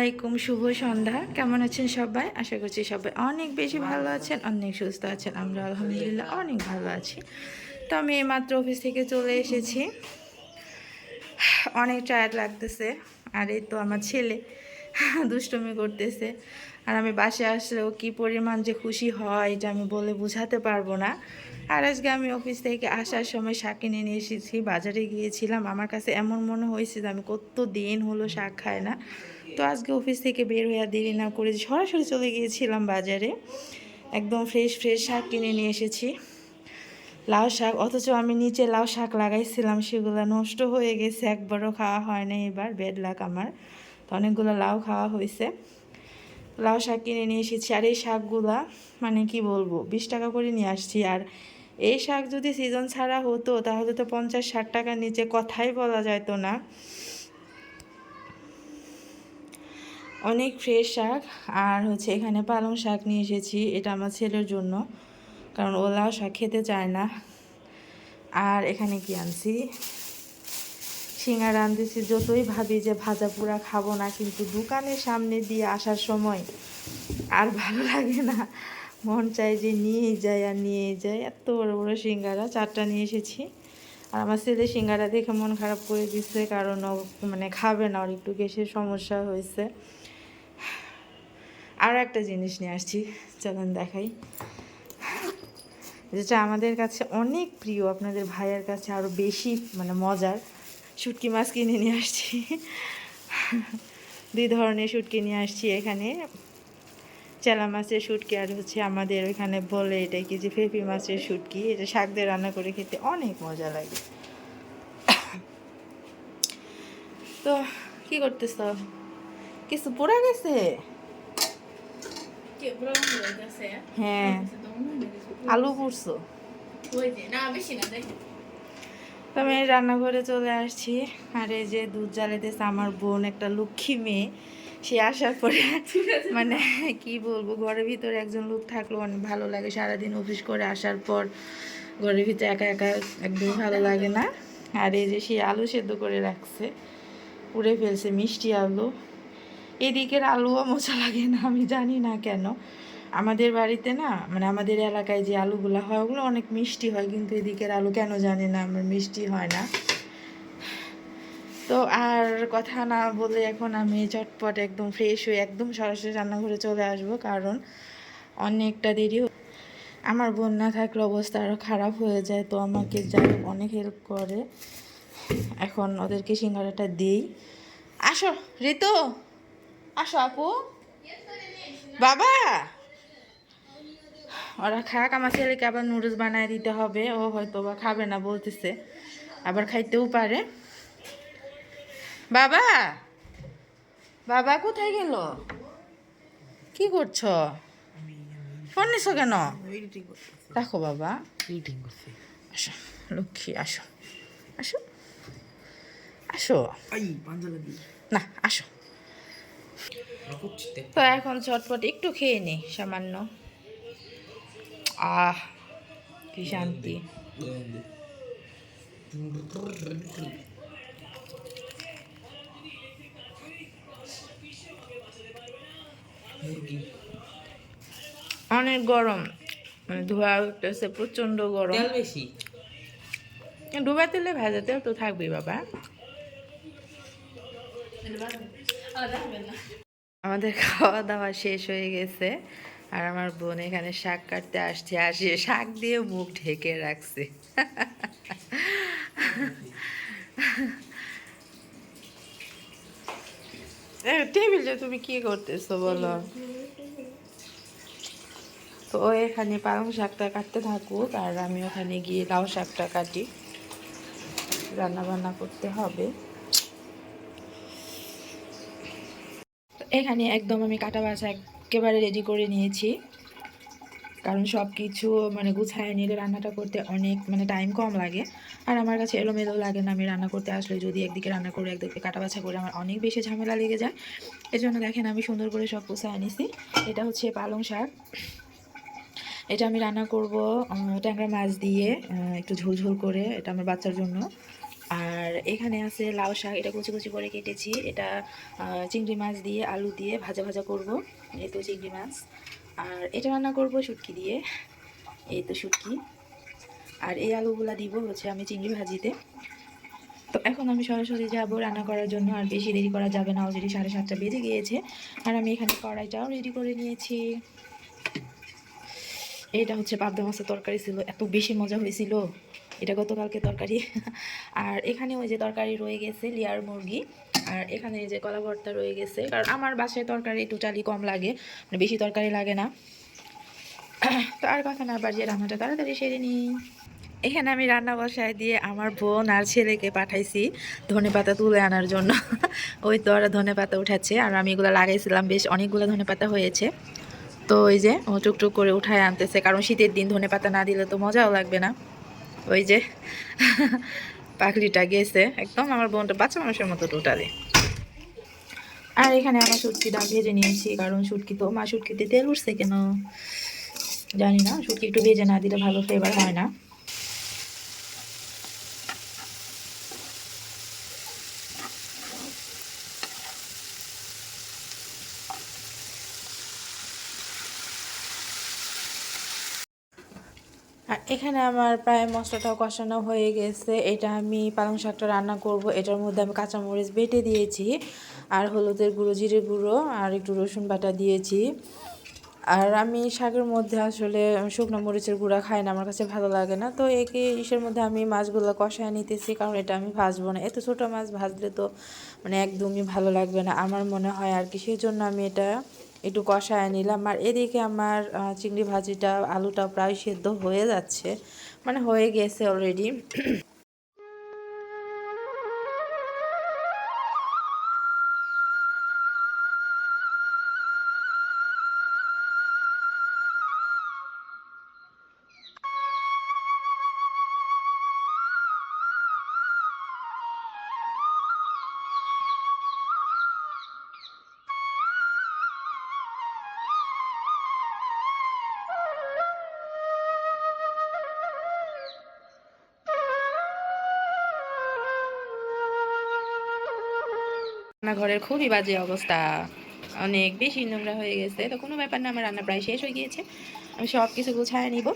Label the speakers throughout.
Speaker 1: আলাইকুম, শুভ সন্ধ্যা। কেমন আছেন সবাই? আশা করছি সবাই অনেক বেশি ভালো আছেন, অনেক সুস্থ আছেন। আমরা আলহামদুলিল্লাহ অনেক ভালো আছি। তো আমি মাত্র অফিস থেকে চলে এসেছি। অনেক টায়ার্ড লাগতেছে। আর এই তো আমার ছেলে দুষ্টুমি করতেছে। আর আমি বাসে আসলেও কি পরিমাণ যে খুশি হয় এটা আমি বলে বোঝাতে পারব না। আর আজকে আমি অফিস থেকে আসার সময় শাক কিনে নিয়ে এসেছি, বাজারে গিয়েছিলাম। আমার কাছে এমন মনে হয়েছে যে আমি কত দিন হলো শাক খাই না। তো আজকে অফিস থেকে বের হয়ে দেরি না করে সরাসরি চলে গিয়েছিলাম বাজারে। একদম ফ্রেশ ফ্রেশ শাক কিনে নিয়ে এসেছি। লাউ শাক, অথচ আমি নিচে লাউ শাক লাগাইছিলাম, সেগুলো নষ্ট হয়ে গেছে, একবারও খাওয়া হয় না এবার বেড লাক আমার। তো অনেকগুলো লাউ খাওয়া হয়েছে। লাউ শাক কিনে নিয়ে এসেছি, আর এই শাকগুলা মানে কি বলব, বিশ টাকা করে নিয়ে আসছি। আর এই শাক যদি সিজন ছাড়া হতো, তাহলে তো পঞ্চাশ, ষাট টাকার নিচে কথাই বলা যাইতো না। অনেক ফ্রেশ শাক আর হচ্ছে এখানে পালং শাক নিয়ে এসেছি, এটা আমার ছেলের জন্য, কারণ ও লাউ শাক খেতে চায় না। আর এখানে কি আনছি? সিঙ্গারা আনতেছি, যতই ভাবি যে ভাজা পোড়া খাব না, কিন্তু দোকানের সামনে দিয়ে আসার সময় আর ভালো লাগে না। মন চাই যে নিয়েই যাই আর নিয়েই যাই, এত বড় বড় সিঙ্গারা, চারটা নিয়ে এসেছি। আর আমার ছেলে সিঙ্গারা দেখে মন খারাপ করে দিচ্ছে কারণ মানে খাবে না, ওর একটু গ্যাসের সমস্যা হয়েছে। আরও একটা জিনিস নিয়ে আসছি। চলেন দেখাই। যেটা আমাদের কাছে অনেক প্রিয়, আপনাদের ভাইয়ের কাছে আরও বেশি মানে মজার, শুটকি মাছ কিনে নিয়ে আসছি। দুই ধরনের শুটকি নিয়ে আসছি এখানে। চেলা মাছের শুটকি আর হচ্ছে আমাদের ওইখানে বলে এটা কি যে ফেফি মাছের শুটকি। এটা শাক দিয়ে রান্না করে খেতে অনেক মজা লাগে। তো কি করতেছ? কিছু পড়ে গেছে? হ্যাঁ আলু পুড়ছো। তো আমি রান্নাঘরে চলে আসছি। আর এই যে দুধ জ্বালাইতেছে আমার বোন একটা লক্ষ্মী মেয়ে। সে আসার পরে মানে কি বলব ঘরের ভিতরে একজন লোক থাকলেও অনেক ভালো লাগে। সারাদিন অফিস করে আসার পর ঘরের ভিতরে একা একা একদম ভালো লাগে না। আর এই যে সে আলু সেদ্ধ করে রাখছে। পুড়ে ফেলছে মিষ্টি আলু। এদিকের আলুও মজা লাগে না, আমি জানি না কেন। আমাদের বাড়িতে না মানে আমাদের এলাকায় যে আলুগুলো হয়, ওগুলো অনেক মিষ্টি হয়, কিন্তু এদিকের আলু কেন জানি না, আমার মিষ্টি হয় না। তো আর কথা না বলে এখন আমি চটপট একদম ফ্রেশ হয়ে একদম সরাসরি রান্নাঘরে চলে আসব, কারণ অনেকটা দেরি আমার বোন না থাকলে অবস্থা আরও খারাপ হয়ে যায়, তো আমাকে যাই অনেক হেল্প করে। এখন ওদেরকে সিঙ্গারাটা দিই। আসো, ঋতু! আসো আপু। বাবা! ওরা খাক আমার ছেলেকে আবার নুডলস বানায় দিতে হবে। ও হয়তো বা খাবে না বলতেছে। আবার খাইতেও পারে। বাবা! বাবা কোথায় গেল? কি করছ? ফোন নিছো কেন? রাখো বাবা। আসো লক্ষ্মী আসো। আসো। আসো। না আসো। তো এখন চটপট একটু খেয়ে নি সামান্য। আহ কি শান্তি। অনেক গরম। মানে ধোয়া উঠতেছে প্রচণ্ড গরম।
Speaker 2: তেল বেশি?
Speaker 1: ডুবা তেলে ভাজা তেল তো থাকবেই বাবা। আমাদের খাওয়া দাওয়া শেষ হয়ে গেছে আর আমার বোন এখানে শাক কাটতে আসছে আর সে শাক দিয়ে মুখ ঢেকে রাখছে। টেবিলে তুমি কি করতেছো বলো? তো ও এখানে পালং শাকটা কাটতে থাকুক আর আমি ওখানে গিয়ে লাউ শাকটা কাটি। রান্না বান্না করতে হবে। এখানে একদম আমি কাটা বাছা একেবারে রেডি করে নিয়েছি। কারণ সব কিছু মানে গুছায় নিলে রান্নাটা করতে অনেক মানে টাইম কম লাগে। আর আমার কাছে এলোমেলো লাগে না আমি রান্না করতে আসলে যদি একদিকে রান্না করে একদিকে কাটা বাছা করে আমার অনেক বেশি ঝামেলা লেগে যায়। এর জন্য দেখেন আমি সুন্দর করে সব গুছায় নিছি। এটা হচ্ছে পালং শাক। এটা আমি রান্না করব ট্যাংরা মাছ দিয়ে একটু ঝোল ঝোল করে এটা আমার বাচ্চার জন্য। আর এখানে আছে লাউ শাক, এটা কুচি কুচি করে কেটেছি। এটা চিংড়ি মাছ দিয়ে, আলু দিয়ে ভাজা ভাজা করব। এই তো চিংড়ি মাছ। আর এটা রান্না করব শুটকি দিয়ে। এই তো শুটকি। আর এই আলুগুলা দিব হচ্ছে আমি চিংড়ি ভাজিতে। তো এখন আমি সরাসরি যাব রান্না করার জন্য। আর বেশি দেরি করা যাবে না, অলরেডি সাড়ে সাতটা বেজে গিয়েছে। আর আমি এখানে কড়াইটাও রেডি করে নিয়েছি। এটা হচ্ছে পাবদা মাছের তরকারি ছিল, এত বেশি মজা হয়েছিল। এটা গতকালকে তরকারি। আর এখানে ওই যে তরকারি রয়ে গেছে লিয়ার মুরগি। আর এখানে যে কলা ভর্তা রয়ে গেছে। কারণ আমার বাসায় তরকারি টোটালি কম লাগে মানে বেশি তরকারি লাগে না। তো আর কথা না বাড়িয়ে রান্নাটা তাড়াতাড়ি সেরে নিই। এখানে আমি রান্না বসায় দিয়ে আমার বোন আর ছেলেকে পাঠাইছি ধনে পাতা তুলে আনার জন্য। ওই তো ওরা ধনে পাতা উঠাচ্ছে। আর আমি এগুলো লাগাইছিলাম, বেশ অনেকগুলো ধনে পাতা হয়েছে। তো ওই যে ও টুকটুক করে উঠায় আনতেছে। কারণ শীতের দিন ধনে পাতা না দিলে তো মজাও লাগবে না। ওই যে পাখলিটা গেছে একদম, আমার বোনটা বাচ্চা মানুষের মতো টোটালি আর এখানে আমার সুটকিটা ভেজে নিয়েছি, কারণ সুটকি তো, মা সুটকিতে তেল উঠছে কেন জানি না, সুটকি একটু ভেজে না দিলে ভালো ফ্লেভার হয় না। এখানে আমার প্রায় মশলাটাও কষানো হয়ে গেছে। এটা আমি পালং শাকটা রান্না করব। এটার মধ্যে আমি কাঁচামরিচ বেটে দিয়েছি আর হলুদের গুঁড়ো, জিরে গুঁড়ো আর একটু রসুন বাটা দিয়েছি। আর আমি শাকের মধ্যে আসলে শুকনো মরিচের গুঁড়া খাই না, আমার কাছে ভালো লাগে না। তো একে ইসের মধ্যে আমি মাছগুলো কষায় নিতেছি, কারণ এটা আমি ভাজবো না। এত ছোটো মাছ ভাজলে তো মানে একদমই ভালো লাগবে না। আমার মনে হয় আর কি সেই জন্য আমি এটা একটু কষায় নিলাম। আর এদিকে আমার চিংড়ি ভাজিটা, আলুটা প্রায় সেদ্ধ হয়ে যাচ্ছে। মানে হয়ে গেছে অলরেডি রান্নাঘরের খুবই বাজে অবস্থা। অনেক বেশি নোংরা হয়ে গেছে। তো কোনো ব্যাপার না, আমার রান্না প্রায় শেষ হয়ে গিয়েছে। আমি সব কিছু গুছায় নিব।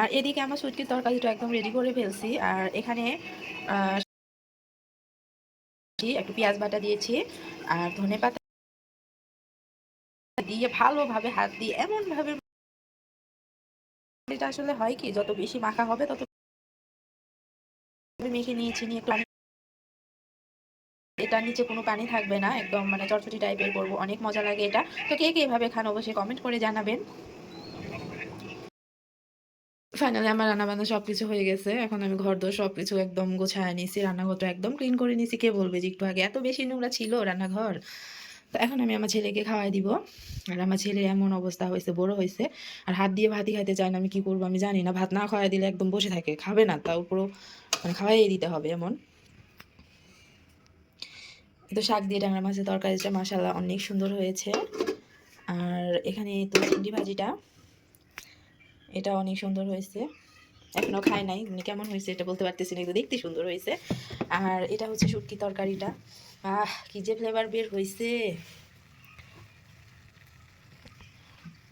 Speaker 1: আর এদিকে আমার সুটকির তরকারিটা একদম রেডি করে ফেলছি। আর এখানে একটু পেঁয়াজ বাটা দিয়েছি আর ধনে পাতা দিয়ে ভালোভাবে হাত দিয়ে এমন ভাবে এটা আসলে হয় কি, যত বেশি মাখা হবে তত মেখে নিয়েছি, নিয়ে একটু এটার নিচে কোনো পানি থাকবে না, একদম মানে চটচটি টাইপের করব, অনেক মজা লাগে এটা। তো কে কে এভাবে খান অবশ্যই কমেন্ট করে জানাবেন। ফাইনালি আমার রান্না বান্না সব কিছু হয়ে গেছে, এখন আমি ঘর দোর সব কিছু একদম গোছায় নিয়েছি রান্নাঘরটা একদম ক্লিন করে নিয়েছি কে বলবে যে একটু আগে, এত বেশি নোংরা ছিল রান্নাঘর। তো এখন আমি আমার ছেলেকে খাওয়াই দিব, আর আমার ছেলে এমন অবস্থা হয়েছে, বড় হয়েছে, আর হাত দিয়ে ভাতই খাইতে চায় না, আমি কি করব আমি জানি না, ভাত না খাওয়াই দিলে একদম বসে থাকে, খাবে না তার উপরও মানে খাওয়াই দিতে হবে এমন। তো শাক দিয়ে ডাঙার মাছের তরকারিটা মাসাল্লাহ অনেক সুন্দর হয়েছে। আর এখানে তো চিংড়ি ভাজিটা, এটা অনেক সুন্দর হয়েছে। এখনও খাই নাই মানে কেমন হয়েছে এটা বলতে পারতেছি না দেখতে সুন্দর হয়েছে। আর এটা হচ্ছে শুটকি তরকারিটা। আহ, কি যে ফ্লেভার বের হয়েছে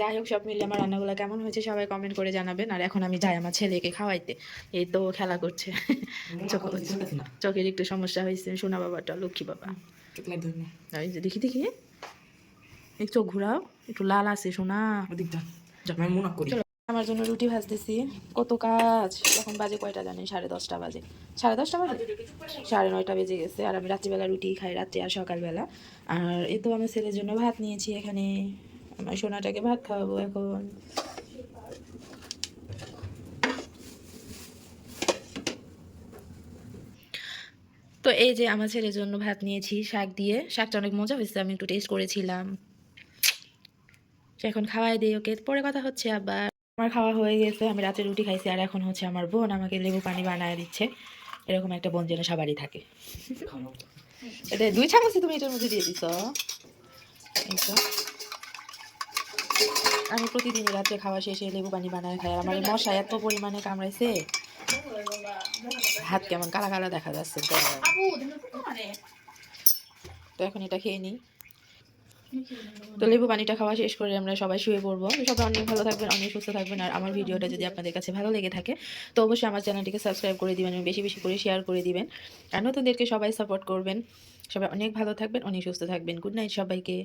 Speaker 1: যাই হোক সব মিলে আমার রান্নাগুলো কেমন হয়েছে সবাই কমেন্ট করে জানাবেন। আর এখন আমি যাই আমার ছেলেকে খাওয়াইতে। এই তো খেলা করছে। চোখের একটু সমস্যা হয়েছে সোনা বাবাটা লক্ষ্মী বাবা। যে দেখি দেখি একটু চোখ ঘুরাও একটু লাল আছে সোনা। আমার জন্য রুটি ভাজতেছি। কত কাজ এখন বাজে কয়টা জানি সাড়ে দশটা বাজে। সাড়ে দশটা বাজে? সাড়ে নয়টা বেজে গেছে আর আমি রাত্রিবেলা রুটি খাই রাত্রে আর সকালবেলা। আর এ তো আমার ছেলের জন্য ভাত নিয়েছি এখানে। আমার সোনাটাকে ভাত খাওয়াবো এখন। তো এই যে আমার ছেলের জন্য ভাত নিয়েছি শাক দিয়ে। শাকটা অনেক মজা হয়েছে আমি একটু টেস্ট করেছিলাম। এখন খাওয়াই দিই ওকে। পরে কথা হচ্ছে আবার। আমার খাওয়া হয়ে গেছে আমি রাতে রুটি খাইছি আর এখন হচ্ছে আমার বোন আমাকে লেবু পানি বানায় দিচ্ছে। এরকম একটা বোন যেন সবারই থাকে। এটা দুই চামচই তুমি এটার মধ্যে দিয়ে দিছ। এই তো। আমি প্রতিদিন রাত্রে খাওয়া শেষে লেবু পানি বানায় খাই। আর আমার মশা এত পরিমাণে কামড়াইছে। হাত কেমন কালা কালা দেখা যাচ্ছে। তো তো এখন এটা খেয়ে নিই। তো লেবু পানিটা খাওয়া শেষ করে আমরা সবাই শুয়ে পড়ব। সবাই অনেক ভালো থাকবেন অনেক সুস্থ থাকবেন। আর আমার ভিডিওটা যদি আপনাদের কাছে ভালো লেগে থাকে তো অবশ্যই আমার চ্যানেলটিকে সাবস্ক্রাইব করে দিবেন এবং বেশি বেশি করে শেয়ার করে দিবেন। আর নতুনদেরকে সবাই সাপোর্ট করবেন। সবাই অনেক ভালো থাকবেন অনেক সুস্থ থাকবেন। গুড নাইট সবাইকে।